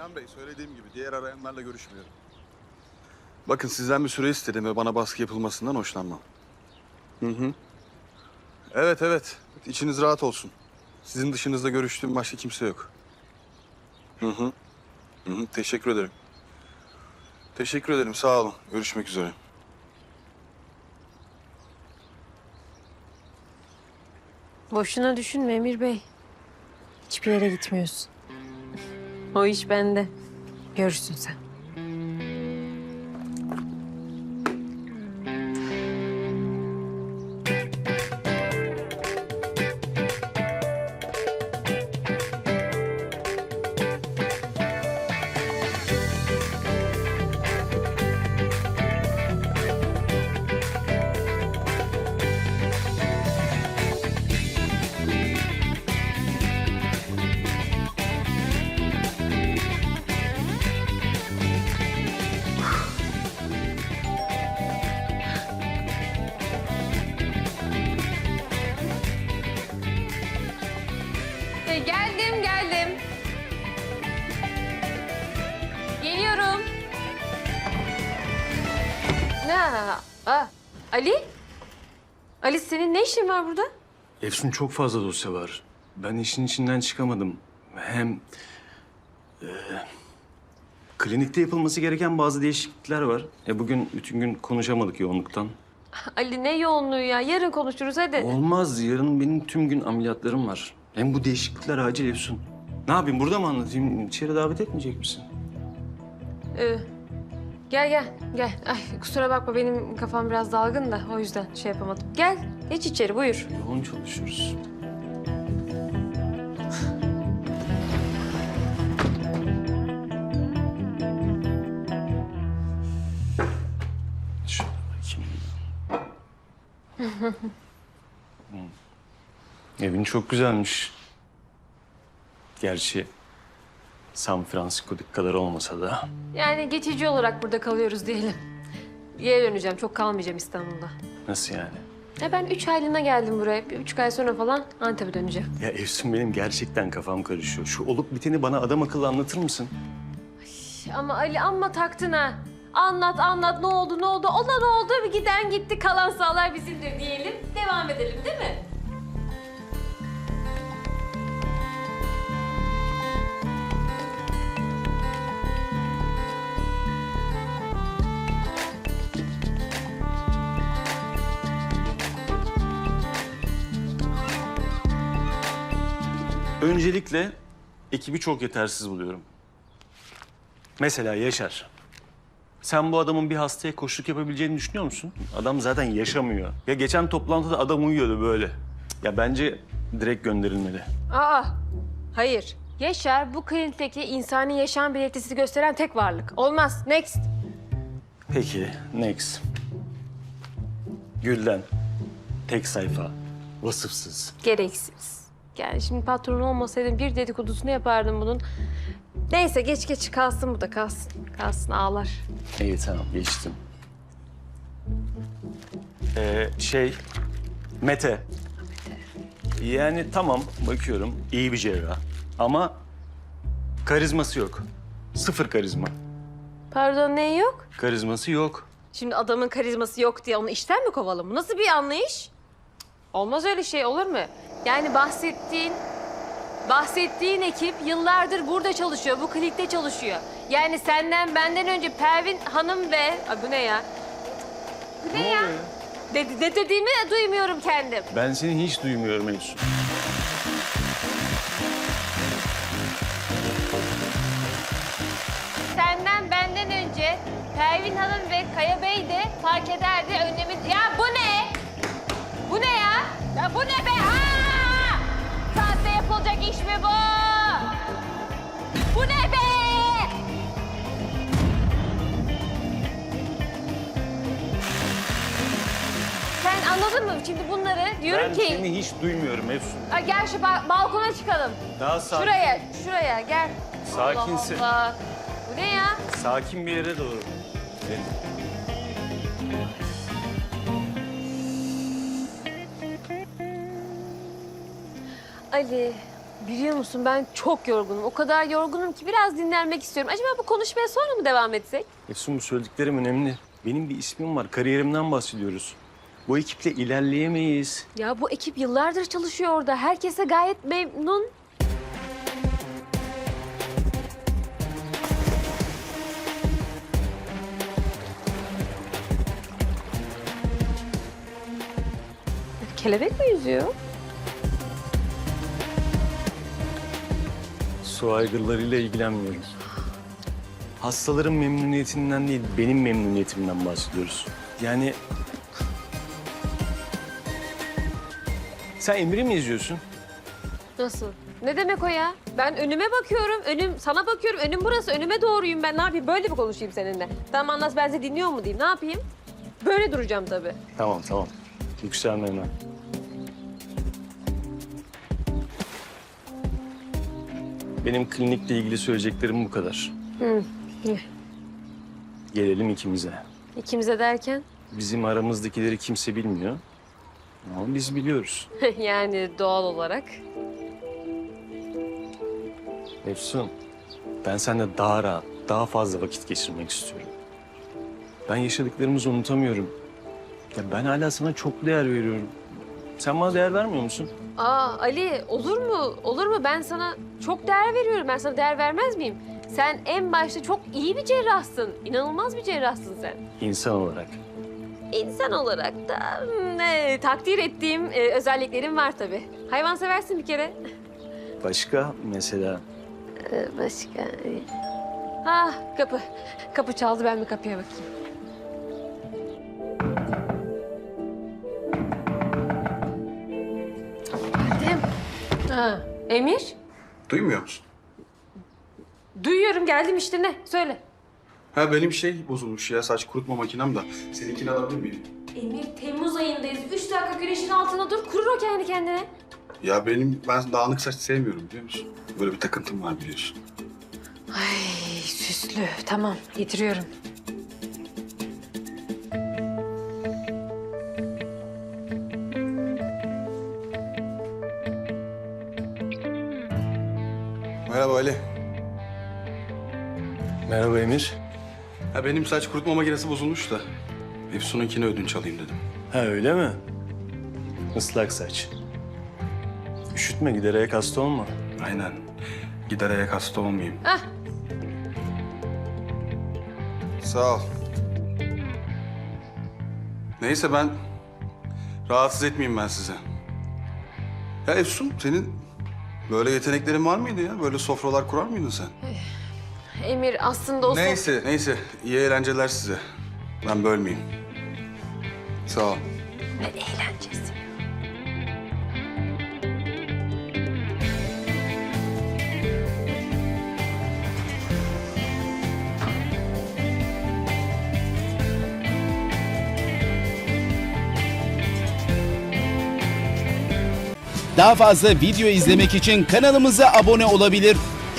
İlhan Bey söylediğim gibi diğer arayanlarla görüşmüyorum. Bakın sizden bir süre istedim ve bana baskı yapılmasından hoşlanmam. Hı hı. Evet evet. İçiniz rahat olsun. Sizin dışınızda görüştüğüm başka kimse yok. Hı hı. Hı hı. Teşekkür ederim. Teşekkür ederim. Sağ olun. Görüşmek üzere. Boşuna düşünme Emir Bey. Hiçbir yere gitmiyorsun. O iş bende. Görürsün sen. Aa, Ali? Ali senin ne işin var burada? Efsun çok fazla dosya var. Ben işin içinden çıkamadım. Hem e, klinikte yapılması gereken bazı değişiklikler var. E, bugün bütün gün konuşamadık yoğunluktan. Ali ne yoğunluğu ya? Yarın konuşuruz hadi. Olmaz. Yarın benim tüm gün ameliyatlarım var. Hem bu değişiklikler acil Efsun. Ne yapayım? Burada mı anlatayım? İçeri davet etmeyecek misin? Ee, gel gel gel. Ay kusura bakma benim kafam biraz dalgın da o yüzden şey yapamadım. Gel geç içeri buyur. Yoğun çalışıyoruz. Şöyle bakayım. Evin çok güzelmiş. Gerçi San Francisco'daki kadar olmasa da. Yani geçici olarak burada kalıyoruz diyelim. Geri döneceğim. Çok kalmayacağım İstanbul'da. Nasıl yani? Ya ben üç aylığına geldim buraya. Bir üç ay sonra falan Antep'e döneceğim. Ya Efsun benim gerçekten kafam karışıyor. Şu olup biteni bana adam akıllı anlatır mısın? Ama Ali amma taktın ha. Anlat anlat ne oldu ne oldu. Olan oldu bir giden gitti kalan sağlar bizimdir diyelim. Devam edelim değil mi? Öncelikle ekibi çok yetersiz buluyorum. Mesela Yaşar. Sen bu adamın bir hastaya koşluk yapabileceğini düşünüyor musun? Adam zaten yaşamıyor. Ya geçen toplantıda adam uyuyordu böyle. Ya bence direkt gönderilmeli. Aa hayır. Yaşar bu klinikteki insani yaşam belirtisi gösteren tek varlık. Olmaz. Next. Peki, next. Gülden. Tek sayfa. Vasıfsız. Gereksiz. Yani şimdi patron olmasaydım bir dedikodusunu yapardım bunun. Neyse geç geç kalsın bu da kalsın. Kalsın ağlar. İyi tamam geçtim. Ee, şey Mete. Yani tamam bakıyorum iyi bir cerrah ama karizması yok. Sıfır karizma. Pardon ne yok? Karizması yok. Şimdi adamın karizması yok diye onu işten mi kovalım? Bu nasıl bir anlayış? Olmaz öyle şey olur mu? Yani bahsettiğin bahsettiğin ekip yıllardır burada çalışıyor. Bu klinikte çalışıyor. Yani senden benden önce Pervin Hanım ve... Ay bu ne ya? Bu ne, ya? De, ne dediğimi de duymuyorum kendim. Ben seni hiç duymuyorum Efsun. Senden benden önce Pervin Hanım ve Kaya Bey de fark ederdi önlemin... Ya ne? Ne ya? Bu ne be? Saatte yapılacak iş mi bu? Bu ne be? Sen anladın mı şimdi bunları? Diyorum Ben ki... seni hiç duymuyorum Efsun. Ay gel şu ba- balkona çıkalım. Daha sakin. Şuraya, şuraya gel. Sakinsin. Allah Allah. Bu ne ya? Sakin bir yere doğru. Gidelim. Ali, Biliyor musun ben çok yorgunum. O kadar yorgunum ki biraz dinlenmek istiyorum. Acaba bu konuşmaya sonra mı devam etsek? Efsun bu söylediklerim önemli. Benim bir ismim var. Kariyerimden bahsediyoruz. Bu ekiple ilerleyemeyiz. Ya bu ekip yıllardır çalışıyor orada. Herkese gayet memnun. Kelebek mi yüzüyor? Su aygırlarıyla ilgilenmiyorum. Hastaların memnuniyetinden değil, benim memnuniyetimden bahsediyoruz. Yani... Sen Emir'i mi izliyorsun? Nasıl? Ne demek o ya? Ben önüme bakıyorum, önüm sana bakıyorum. Önüm burası, önüme doğruyum ben. Ne yapayım? Böyle mi konuşayım seninle? Tamam Anlas ben size dinliyor mu diyeyim? Ne yapayım? Böyle duracağım tabii. Tamam, tamam. Yükselme hemen. Benim klinikle ilgili söyleyeceklerim bu kadar. Hı. Gelelim ikimize. İkimize derken? Bizim aramızdakileri kimse bilmiyor. Ama biz biliyoruz. yani doğal olarak. Efsun, ben seninle daha rahat, daha fazla vakit geçirmek istiyorum. Ben yaşadıklarımızı unutamıyorum. Ya ben hala sana çok değer veriyorum. Sen bana değer vermiyor musun? Aa Ali olur mu? Olur mu? Ben sana çok değer veriyorum. Ben sana değer vermez miyim? Sen en başta çok iyi bir cerrahsın. İnanılmaz bir cerrahsın sen. İnsan olarak. İnsan olarak da hmm, e, takdir ettiğim e, özelliklerim var tabii. Hayvan seversin bir kere. Başka mesela Ee, başka? Ha kapı. Kapı çaldı ben bir kapıya bakayım. Ha, Emir? Duymuyor musun? Duyuyorum geldim işte ne? Söyle. Ha benim şey bozulmuş ya saç kurutma makinem da. Seninkini alabilir miyim? Emir Temmuz ayındayız. Üç dakika güneşin altında dur. Kurur o kendi kendine. Ya benim ben dağınık saç sevmiyorum biliyor musun? Böyle bir takıntım var biliyorsun. Ay süslü. Tamam getiriyorum. Merhaba Emir. Ha benim saç kurutma makinesi bozulmuş da. Efsun'unkini ödünç alayım dedim. Ha öyle mi? Islak saç. Üşütme giderek hasta olma. Aynen. Gider ayak hasta olmayayım. Hah. Sağ ol. Neyse ben rahatsız etmeyeyim ben size. Ya Efsun senin böyle yeteneklerin var mıydı ya? Böyle sofralar kurar mıydın sen? Emir aslında o... Neyse neyse iyi eğlenceler size. Ben bölmeyeyim. Sağ ol. Ne eğlencesi. Daha fazla video izlemek için kanalımıza abone olabilir.